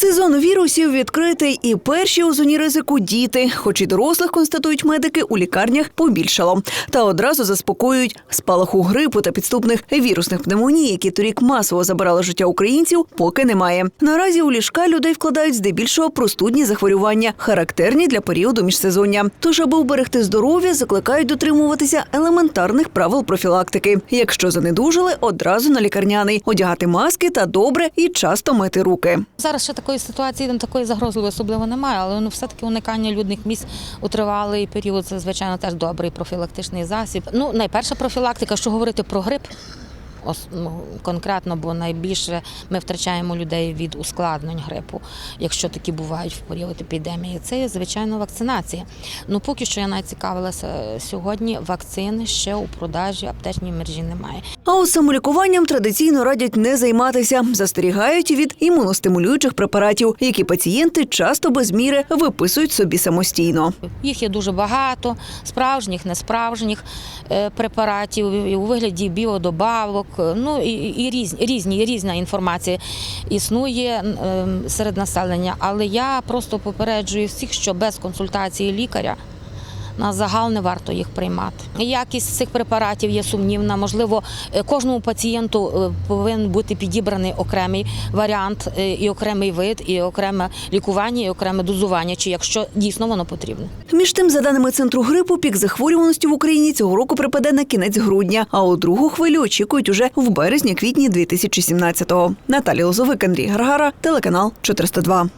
Сезон вірусів відкритий і перші у зоні ризику діти, хоч і дорослих констатують медики, у лікарнях побільшало. Та одразу заспокоюють спалаху грипу та підступних вірусних пневмоній, які торік масово забирали життя українців, поки немає. Наразі у ліжка людей вкладають здебільшого простудні захворювання, характерні для періоду міжсезоння. Тож, аби вберегти здоров'я, закликають дотримуватися елементарних правил профілактики. Якщо занедужили, одразу на лікарняний, одягати маски та добре і часто мити руки. Зараз ще такої ситуації, там такої загрозливої особливо немає, але ну, все-таки уникання людних місць у тривалий період це, звичайно, теж добрий профілактичний засіб. Ну, найперша профілактика, що говорити про грип. Ну, конкретно, бо найбільше ми втрачаємо людей від ускладнень грипу, якщо такі бувають в період епідемії. Це звичайно вакцинація. Ну поки що я навіть цікавилася сьогодні. Вакцини ще у продажі аптечній мережі немає. А от самолікуванням традиційно радять не займатися. Застерігають від імуностимулюючих препаратів, які пацієнти часто без міри виписують собі самостійно. Їх є дуже багато, справжніх, несправжніх е, препаратів у вигляді біодобавок. Е, Ну і, і різні, різні, різна інформація існує е, серед населення. Але я просто попереджую всіх, що без консультації лікаря. На загал не варто їх приймати. Якість цих препаратів є сумнівна. Можливо, е, кожному пацієнту е, повинен бути підібраний окремий варіант, е, і окремий вид, і окреме лікування, і окреме дозування, чи якщо дійсно воно потрібне. Між тим, за даними центру грипу, пік захворюваності в Україні цього року припаде на кінець грудня, а у другу хвилю очікують уже в березні-квітні 2017-го. Наталія Лозовик, Андрій Гаргара, телеканал 402.